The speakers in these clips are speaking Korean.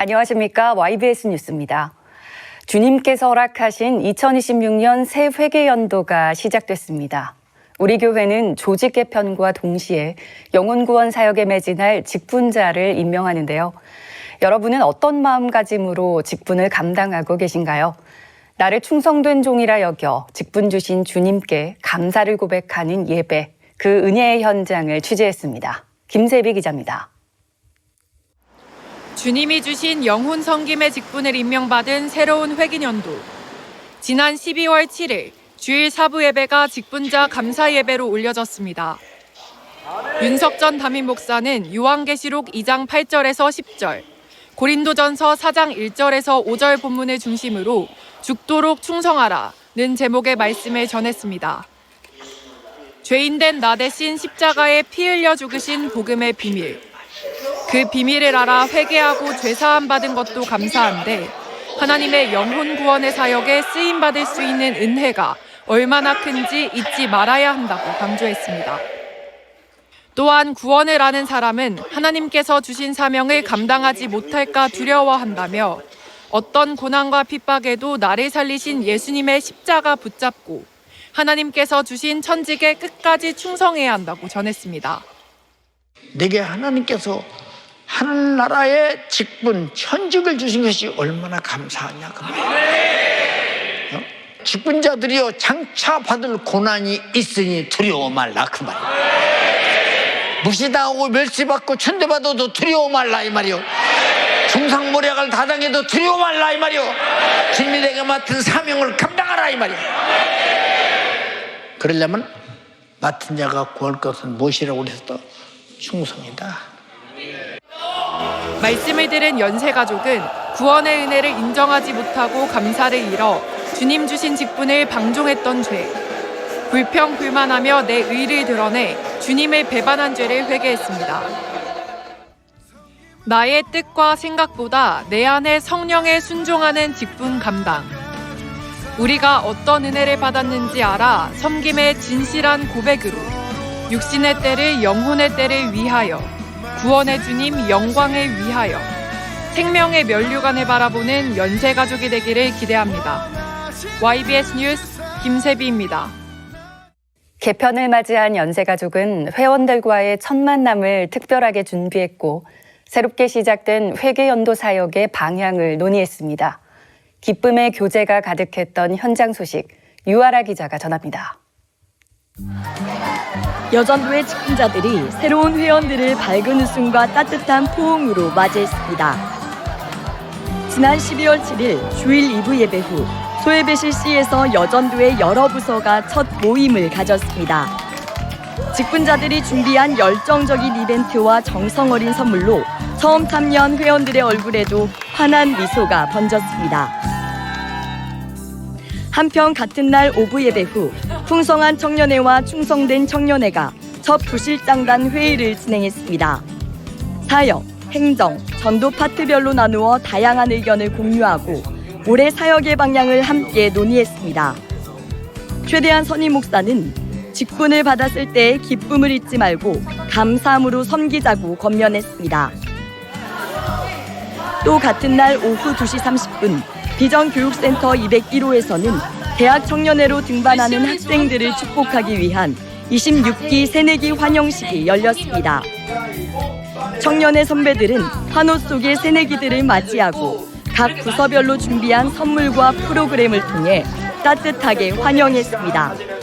안녕하십니까. YBS 뉴스입니다. 주님께서 허락하신 2026년 새 회계 연도가 시작됐습니다. 우리 교회는 조직 개편과 동시에 영혼 구원 사역에 매진할 직분자를 임명하는데요. 여러분은 어떤 마음가짐으로 직분을 감당하고 계신가요? 나를 충성된 종이라 여겨 직분 주신 주님께 감사를 고백하는 예배, 그 은혜의 현장을 취재했습니다. 김세비 기자입니다. 주님이 주신 영혼 섬김의 직분을 임명받은 새로운 회기년도. 지난 12월 7일 주일 사부 예배가 직분자 감사 예배로 올려졌습니다. 윤석 전 담임 목사는 요한계시록 2장 8절에서 10절, 고린도전서 4장 1절에서 5절 본문을 중심으로 죽도록 충성하라는 제목의 말씀을 전했습니다. 죄인된 나 대신 십자가에 피 흘려 죽으신 복음의 비밀. 그 비밀을 알아 회개하고 죄사함 받은 것도 감사한데 하나님의 영혼 구원의 사역에 쓰임 받을 수 있는 은혜가 얼마나 큰지 잊지 말아야 한다고 강조했습니다. 또한 구원을 아는 사람은 하나님께서 주신 사명을 감당하지 못할까 두려워한다며 어떤 고난과 핍박에도 나를 살리신 예수님의 십자가 붙잡고 하나님께서 주신 천직에 끝까지 충성해야 한다고 전했습니다. 내게 하나님께서 하늘나라의 직분, 천직을 주신 것이 얼마나 감사하냐 그 말이야. 어? 직분자들이여 장차 받을 고난이 있으니 두려워 말라 그 말이야. 무시당하고 멸시받고 천대받아도 두려워 말라 이 말이요. 중상모략을 다당해도 두려워 말라 이 말이요. 내가 맡은 사명을 감당하라 이 말이야. 그러려면 맡은 자가 구할 것은 무엇이라고 그랬어? 충성이다. 말씀을 들은 연세 가족은 구원의 은혜를 인정하지 못하고 감사를 잃어 주님 주신 직분을 방종했던 죄, 불평 불만하며 내 의를 드러내 주님을 배반한 죄를 회개했습니다. 나의 뜻과 생각보다 내 안에 성령에 순종하는 직분 감당. 우리가 어떤 은혜를 받았는지 알아 섬김의 진실한 고백으로 육신의 때를 영혼의 때를 위하여 구원의 주님 영광을 위하여 생명의 면류관을 바라보는 연세 가족이 되기를 기대합니다. YBS 뉴스 김세비입니다. 개편을 맞이한 연세 가족은 회원들과의 첫 만남을 특별하게 준비했고 새롭게 시작된 회계 연도 사역의 방향을 논의했습니다. 기쁨의 교제가 가득했던 현장 소식 유아라 기자가 전합니다. 여전도의 직분자들이 새로운 회원들을 밝은 웃음과 따뜻한 포옹으로 맞이했습니다. 지난 12월 7일 주일 2부 예배 후 소예배 실시에서 여전도의 여러 부서가 첫 모임을 가졌습니다. 직분자들이 준비한 열정적인 이벤트와 정성 어린 선물로 처음 참여한 회원들의 얼굴에도 환한 미소가 번졌습니다. 한편 같은 날 오부 예배 후 풍성한 청년회와 충성된 청년회가 첫 부실장단 회의를 진행했습니다. 사역, 행정, 전도 파트별로 나누어 다양한 의견을 공유하고 올해 사역의 방향을 함께 논의했습니다. 최대한 선임 목사는 직분을 받았을 때의 기쁨을 잊지 말고 감사함으로 섬기자고 권면했습니다. 또 같은 날 오후 2시 30분 비전교육센터 201호에서는 대학 청년회로 등반하는 학생들을 축복하기 위한 26기 새내기 환영식이 열렸습니다. 청년회 선배들은 환호 속의 새내기들을 맞이하고 각 부서별로 준비한 선물과 프로그램을 통해 따뜻하게 환영했습니다.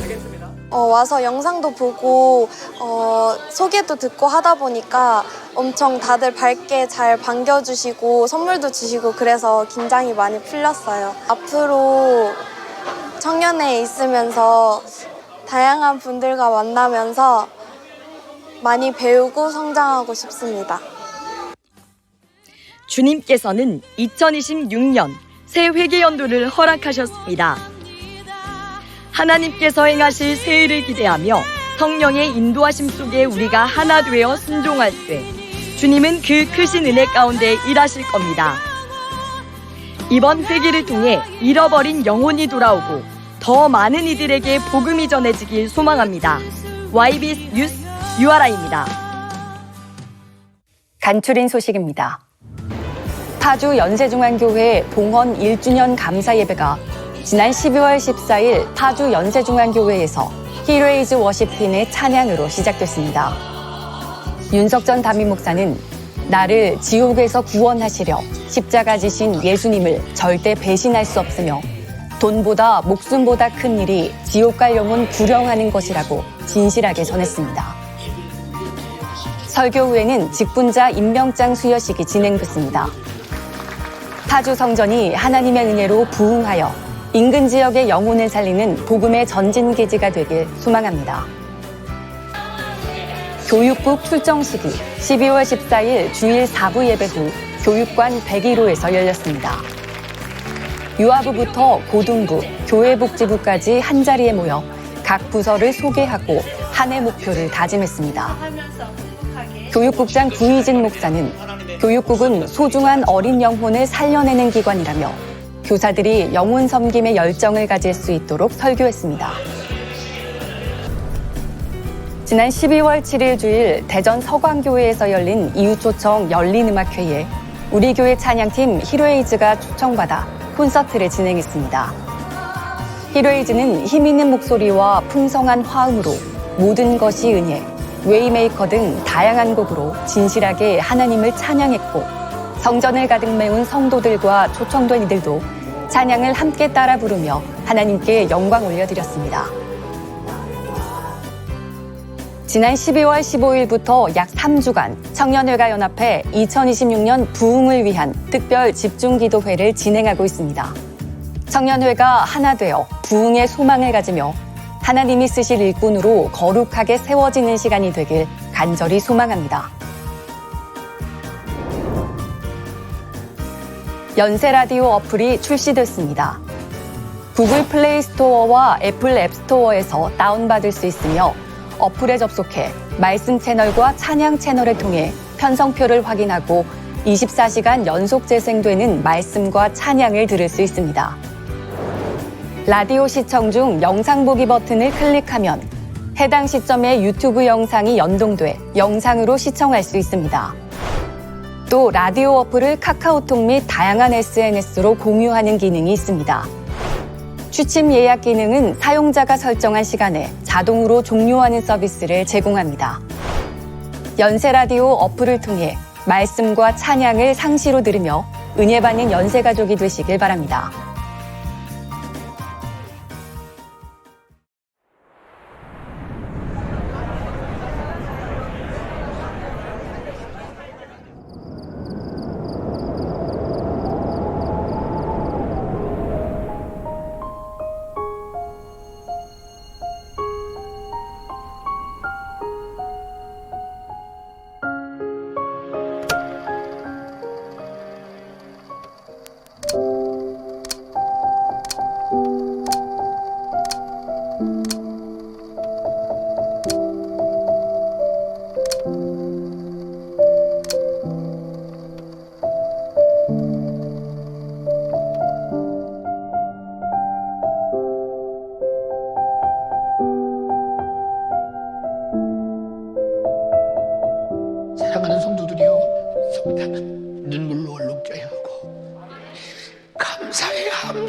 어, 와서 영상도 보고 어, 소개도 듣고 하다 보니까 엄청 다들 밝게 잘 반겨주시고 선물도 주시고 그래서 긴장이 많이 풀렸어요. 앞으로 청년회에 있으면서 다양한 분들과 만나면서 많이 배우고 성장하고 싶습니다. 주님께서는 2026년 새 회계연도를 허락하셨습니다. 하나님께서 행하실 새해를 기대하며 성령의 인도하심 속에 우리가 하나 되어 순종할 때 주님은 그 크신 은혜 가운데 일하실 겁니다. 이번 회기를 통해 잃어버린 영혼이 돌아오고 더 많은 이들에게 복음이 전해지길 소망합니다. YBS 뉴스 유아라입니다. 간추린 소식입니다. 파주 연세중앙교회 봉헌 1주년 감사 예배가 지난 12월 14일 파주 연세중앙교회에서 히레이즈 워시핀의 찬양으로 시작됐습니다. 윤석 전 담임 목사는 나를 지옥에서 구원하시려 십자가 지신 예수님을 절대 배신할 수 없으며 돈보다 목숨보다 큰 일이 지옥 갈 영혼 구령하는 것이라고 진실하게 전했습니다. 설교 후에는 직분자 임명장 수여식이 진행됐습니다. 파주 성전이 하나님의 은혜로 부흥하여 인근 지역의 영혼을 살리는 복음의 전진기지가 되길 소망합니다. 교육국 출정식이 12월 14일 주일 4부 예배 후 교육관 101호에서 열렸습니다. 유아부부터 고등부, 교회복지부까지 한자리에 모여 각 부서를 소개하고 한 해 목표를 다짐했습니다. 교육국장 구희진 목사는 교육국은 소중한 어린 영혼을 살려내는 기관이라며 교사들이 영혼 섬김의 열정을 가질 수 있도록 설교했습니다. 지난 12월 7일 주일 대전 서광교회에서 열린 이웃초청 열린음악회에 우리 교회 찬양팀 히로에이즈가 초청받아 콘서트를 진행했습니다. 히로에이즈는 힘있는 목소리와 풍성한 화음으로 모든 것이 은혜, 웨이메이커 등 다양한 곡으로 진실하게 하나님을 찬양했고 성전을 가득 메운 성도들과 초청된 이들도 찬양을 함께 따라 부르며 하나님께 영광 올려드렸습니다. 지난 12월 15일부터 약 3주간 청년회가 연합회 2026년 부흥을 위한 특별 집중기도회를 진행하고 있습니다. 청년회가 하나 되어 부흥의 소망을 가지며 하나님이 쓰실 일꾼으로 거룩하게 세워지는 시간이 되길 간절히 소망합니다. 연세 라디오 어플이 출시됐습니다. 구글 플레이 스토어와 애플 앱 스토어에서 다운받을 수 있으며 어플에 접속해 말씀 채널과 찬양 채널을 통해 편성표를 확인하고 24시간 연속 재생되는 말씀과 찬양을 들을 수 있습니다. 라디오 시청 중 영상 보기 버튼을 클릭하면 해당 시점에 유튜브 영상이 연동돼 영상으로 시청할 수 있습니다. 또 라디오 어플을 카카오톡 및 다양한 SNS로 공유하는 기능이 있습니다. 취침 예약 기능은 사용자가 설정한 시간에 자동으로 종료하는 서비스를 제공합니다. 연세 라디오 어플을 통해 말씀과 찬양을 상시로 들으며 은혜 받는 연세 가족이 되시길 바랍니다.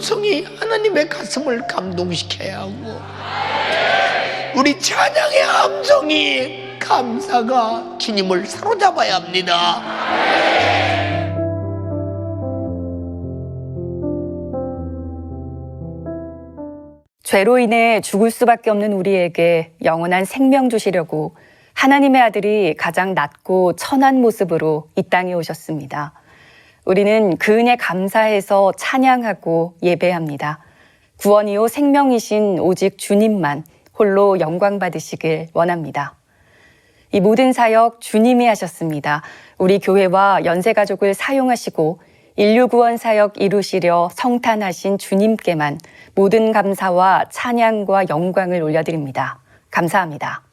함성이 하나님의 가슴을 감동시켜야 하고 우리 찬양의 함성이 감사가 주님을 사로잡아야 합니다. 죄로 인해 죽을 수밖에 없는 우리에게 영원한 생명 주시려고 하나님의 아들이 가장 낮고 천한 모습으로 이 땅에 오셨습니다. 우리는 그 은혜 감사해서 찬양하고 예배합니다. 구원이요 생명이신 오직 주님만 홀로 영광 받으시길 원합니다. 이 모든 사역 주님이 하셨습니다. 우리 교회와 연세가족을 사용하시고 인류 구원 사역 이루시려 성탄하신 주님께만 모든 감사와 찬양과 영광을 올려드립니다. 감사합니다.